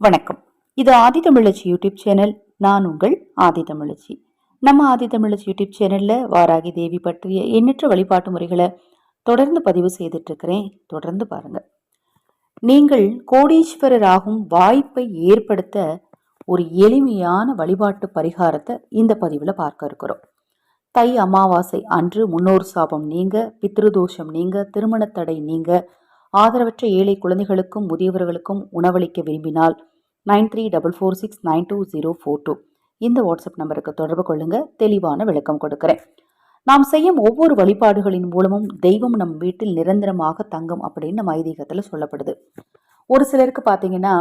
வணக்கம். இது ஆதி தமிழச்சி YouTube channel. நான் உங்கள் ஆதி தமிழச்சி நம்ம ஆதி தமிழச்சி யூடியூப் சேனலில் வாராகி தேவி பற்றிய எண்ணற்ற வழிபாட்டு முறைகளை தொடர்ந்து பதிவு செய்துட்ருக்கிறேன் தொடர்ந்து பாருங்கள் நீங்கள் கோடீஸ்வரராகும் வாய்ப்பை ஏற்படுத்த ஒரு எளிமையான வழிபாட்டு பரிகாரத்தை இந்த பதிவில் பார்க்க இருக்கிறோம். தை அமாவாசை அன்று முன்னோர் சாபம் நீங்க பித்ருதோஷம் நீங்க திருமணத்தடை நீங்க ஆதரவற்ற ஏழை குழந்தைகளுக்கும் முதியவர்களுக்கும் உணவளிக்க விரும்பினால் nine three double four six nine two zero four two. இந்த வாட்ஸ்அப் நம்பருக்கு தொடர்பு கொள்ளுங்க. தெளிவான விளக்கம் கொடுக்குறேன். நாம் செய்யும் ஒவ்வொரு வழிபாடுகளின் மூலமும் தெய்வம் நம் வீட்டில் நிரந்தரமாக தங்கும் அப்படின்னு நம்ம ஐதீகத்தில் சொல்லப்படுது. ஒரு சிலருக்கு பார்த்தீங்கன்னா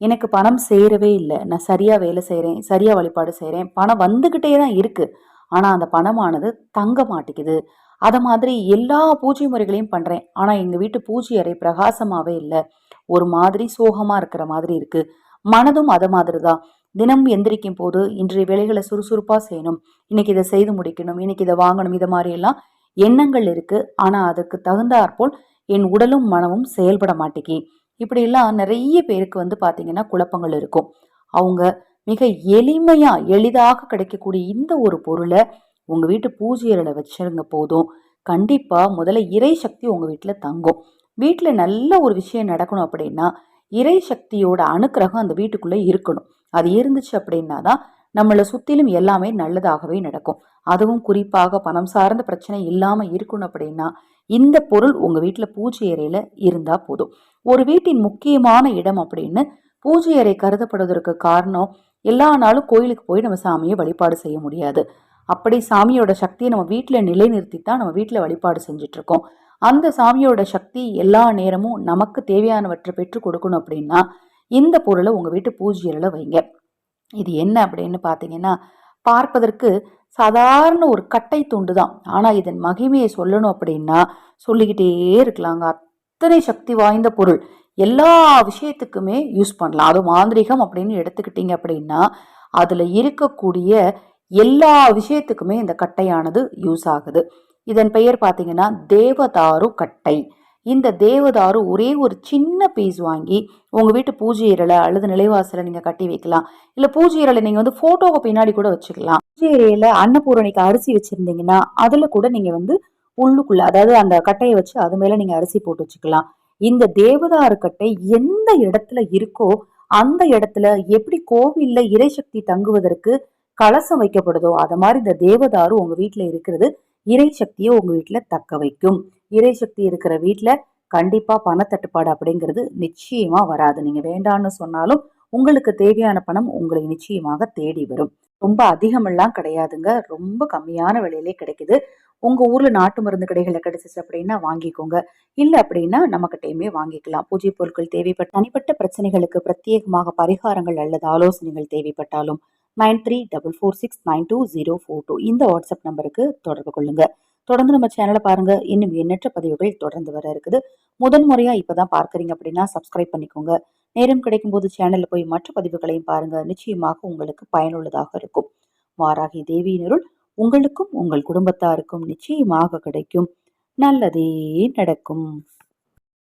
எனக்கு பணம் சேரவே இல்லை. நான் சரியாக வேலை செய்கிறேன் சரியாக வழிபாடு செய்கிறேன் பணம் வந்துக்கிட்டே தான் இருக்குது ஆனால் அந்த பணமானது தங்க மாட்டேங்குது. அதை மாதிரி எல்லா பூஜை முறைகளையும் பண்ணுறேன் ஆனால் எங்கள் வீட்டு பூஜை அறை பிரகாசமாகவே இல்லை. ஒரு மாதிரி சோகமாக இருக்கிற மாதிரி இருக்குது மனதும் அதை மாதிரி தான். தினம் எந்திரிக்கும் போது இன்றைய வேலைகளை சுறுசுறுப்பாக செய்யணும். இன்னைக்கு இதை செய்து முடிக்கணும். இன்னைக்கு இதை வாங்கணும். இதை மாதிரியெல்லாம் எண்ணங்கள் இருக்குது ஆனால் அதுக்கு தகுந்தாற்போல் என் உடலும் மனமும் செயல்பட மாட்டேங்கி இப்படியெல்லாம் நிறைய பேருக்கு வந்து பார்த்திங்கன்னா குழப்பங்கள் இருக்கும். அவங்க மிக எளிமையாக எளிதாக கிடைக்கக்கூடிய இந்த ஒரு பொருளை உங்கள் வீட்டு பூஜை அறையில் வச்சுருங்க போதும் கண்டிப்பாக முதல்ல இறை சக்தி உங்கள் வீட்டில் தங்கும். வீட்டில் நல்ல ஒரு விஷயம் நடக்கணும் அப்படின்னா இறை சக்தியோட அனுக்கிரகம் அந்த வீட்டுக்குள்ளே இருக்கணும். அது இருந்துச்சு அப்படின்னா தான் நம்மளை சுற்றிலும் எல்லாமே நல்லதாகவே நடக்கும். அதுவும் குறிப்பாக பணம் சார்ந்த பிரச்சனை இல்லாமல் இருக்கணும் அப்படின்னா இந்த பொருள் உங்கள் வீட்டில் பூஜை அறையில் இருந்தால் போதும். ஒரு வீட்டின் முக்கியமான இடம் அப்படின்னு பூஜை அறை கருதப்படுவதற்கு காரணம் எல்லா நாளும் கோயிலுக்கு போய் நம்ம சாமியை வழிபாடு செய்ய முடியாது. அப்படி சாமியோட சக்தியை நம்ம வீட்டில் நிலைநிறுத்தி தான் நம்ம வீட்டில் வழிபாடு செஞ்சிட்ருக்கோம். அந்த சாமியோட சக்தி எல்லா நேரமும் நமக்கு தேவையானவற்றை பெற்று கொடுக்கணும் அப்படின்னா இந்த பொருளை உங்கள் வீட்டு பூஜையில் வைங்க. இது என்ன அப்படின்னு பார்த்தீங்கன்னா பார்ப்பதற்கு சாதாரண ஒரு கட்டை துண்டு தான் ஆனால் இதன் மகிமையை சொல்லணும் அப்படின்னா சொல்லிக்கிட்டே இருக்கலாங்க. அத்தனை சக்தி வாய்ந்த பொருள். எல்லா விஷயத்துக்குமே யூஸ் பண்ணலாம். அதுவும் மாந்திரிகம் அப்படின்னு எடுத்துக்கிட்டீங்க அப்படின்னா அதில் இருக்கக்கூடிய எல்லா விஷயத்துக்குமே இந்த கட்டையானது யூஸ் ஆகுது. இதன் பெயர் பார்த்தீங்கன்னா தேவதாரு கட்டை. இந்த தேவதாரு ஒரே ஒரு சின்ன பீஸ் வாங்கி உங்கள் வீட்டு பூஜை இரலை அல்லது நிலைவாசலை நீங்கள் கட்டி வைக்கலாம். இல்லை பூஜை இரலை நீங்கள் வந்து ஃபோட்டோவை பின்னாடி கூட வச்சுக்கலாம். பூஜை இறையில அன்னபூரணிக்கு அரிசி வச்சுருந்தீங்கன்னா அதில் கூட நீங்கள் வந்து உள்ளுக்குள்ள அதாவது அந்த கட்டையை வச்சு அது மேலே நீங்கள் அரிசி போட்டு வச்சுக்கலாம். இந்த தேவதாரு கட்டை எந்த இடத்துல இருக்கோ அந்த இடத்துல எப்படி கோவிலில் இறைசக்தி தங்குவதற்கு கலசம் வைக்கப்படுதோ அதை மாதிரி இந்த தேவதாரு உங்க வீட்டில் இருக்கிறது இறை சக்தியை உங்க வீட்டில் தக்க வைக்கும். இறை சக்தி இருக்கிற வீட்டில் கண்டிப்பா பணத்தட்டுப்பாடு அப்படிங்கிறது நிச்சயமா வராது. நீங்க வேண்டான்னு சொன்னாலும் உங்களுக்கு தேவையான பணம் உங்களை நிச்சயமாக தேடி வரும். ரொம்ப அதிகமெல்லாம் கிடையாதுங்க. ரொம்ப கம்மியான விலையிலே கிடைக்குது. உங்க ஊர்ல நாட்டு மருந்து கடைகளை கிடைச்சிச்சு அப்படின்னா வாங்கிக்கோங்க. இல்லை அப்படின்னா நம்மக்கிட்டையுமே வாங்கிக்கலாம். பூஜை பொருட்கள் தேவைப்பட்ட தனிப்பட்ட பிரச்சனைகளுக்கு பிரத்யேகமாக பரிகாரங்கள் அல்லது ஆலோசனைகள் தேவைப்பட்டாலும் nine three double four six nine two zero four two. இந்த வாட்ஸ்அப் நம்பருக்கு தொடர்பு கொள்ளுங்க. தொடர்ந்து நம்ம சேனலை பாருங்க. இன்னும் எண்ணற்ற பதிவுகள் தொடர்ந்து வர இருக்குது. முதன் முறையா இப்பதான் பார்க்குறீங்க அப்படின்னா சப்ஸ்கிரைப் பண்ணிக்கோங்க. நேரம் கிடைக்கும் போது சேனல்ல போய் மற்ற பதிவுகளையும் பாருங்க. நிச்சயமாக உங்களுக்கு பயனுள்ளதாக இருக்கும். வாராகி தேவியினருள் உங்களுக்கும் உங்கள் குடும்பத்தாருக்கும் நிச்சயமாக கிடைக்கும். நல்லதே நடக்கும்.